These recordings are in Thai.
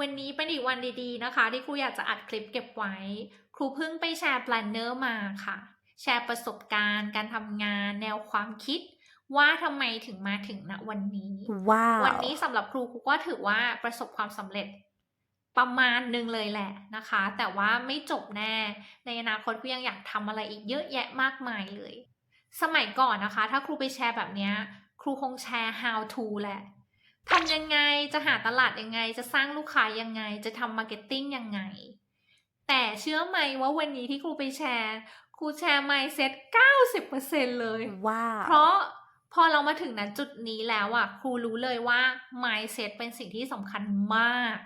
วันนี้เป็นอีกวันดีๆนะคะ ที่ครูอยากจะอัดคลิปเก็บไว้ ครูเพิ่งไปแชร์ planner มาค่ะ แชร์ประสบการณ์ การทำงาน แนวความคิด ว่าทำไมถึงมาถึงณวันนี้ว้าววันนี้สำหรับครูครูก็ถือว่าประสบความสำเร็จประมาณหนึ่งเลยแหละนะคะ แต่ว่าไม่จบแน่ ในอนาคตครูยังอยากทำอะไรอีกเยอะแยะมากมายเลย สมัยก่อนนะคะ ถ้าครูไปแชร์แบบเนี้ยครูคงแชร์ how to แหละ ทำยังไงจะหาตลาดยังไง จะสร้างลูกค้ายังไง จะทำมาร์เก็ตติ้งยังไง แต่เชื่อไหมว่าวันนี้ที่ครูไปแชร์ครูแชร์ mindset 90%เลยว้าวเพราะพอเรามาถึงณจุดนี้แล้วอะครูรู้เลยว่า mindset เป็นสิ่งที่สำคัญมาก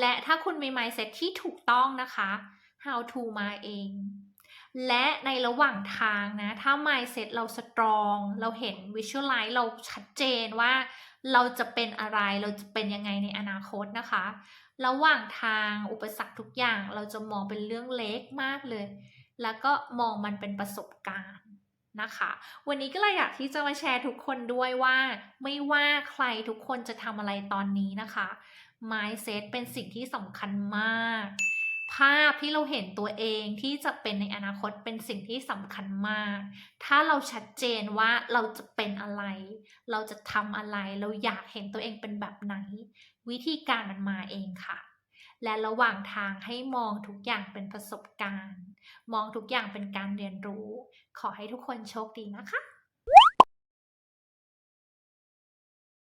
และถ้าคุณมี mindset ที่ถูกต้องนะคะ how to มาเอง และในระหว่างทางนะ ถ้า mindset เรา strong เราเห็น visualize เราชัดเจนว่าเราจะเป็นอะไรเราจะเป็นยังไงในอนาคตนะคะ ระหว่างทางอุปสรรคทุกอย่างเราจะมองเป็นเรื่องเล็กมากเลย แล้วก็มองมันเป็นประสบการณ์นะคะ วันนี้ก็เลยอยากที่จะมาแชร์ทุกคนด้วยว่า ไม่ว่าใครทุกคนจะทำอะไรตอนนี้นะคะ mindset เป็นสิ่งที่สำคัญมาก พที่เราเห็นตัวเองที่จะเป็นในอนาคตเป็นสิ่งที่สำคัญมาก ถ้าเราชัดเจนว่าเราจะเป็นอะไร เราจะทำอะไร เราอยากเห็นตัวเองเป็นแบบไหน วิธีการมันมาเองค่ะ และระหว่างทางให้มองทุกอย่างเป็นประสบการณ์ มองทุกอย่างเป็นการเรียนรู้ ขอให้ทุกคนโชคดีนะคะ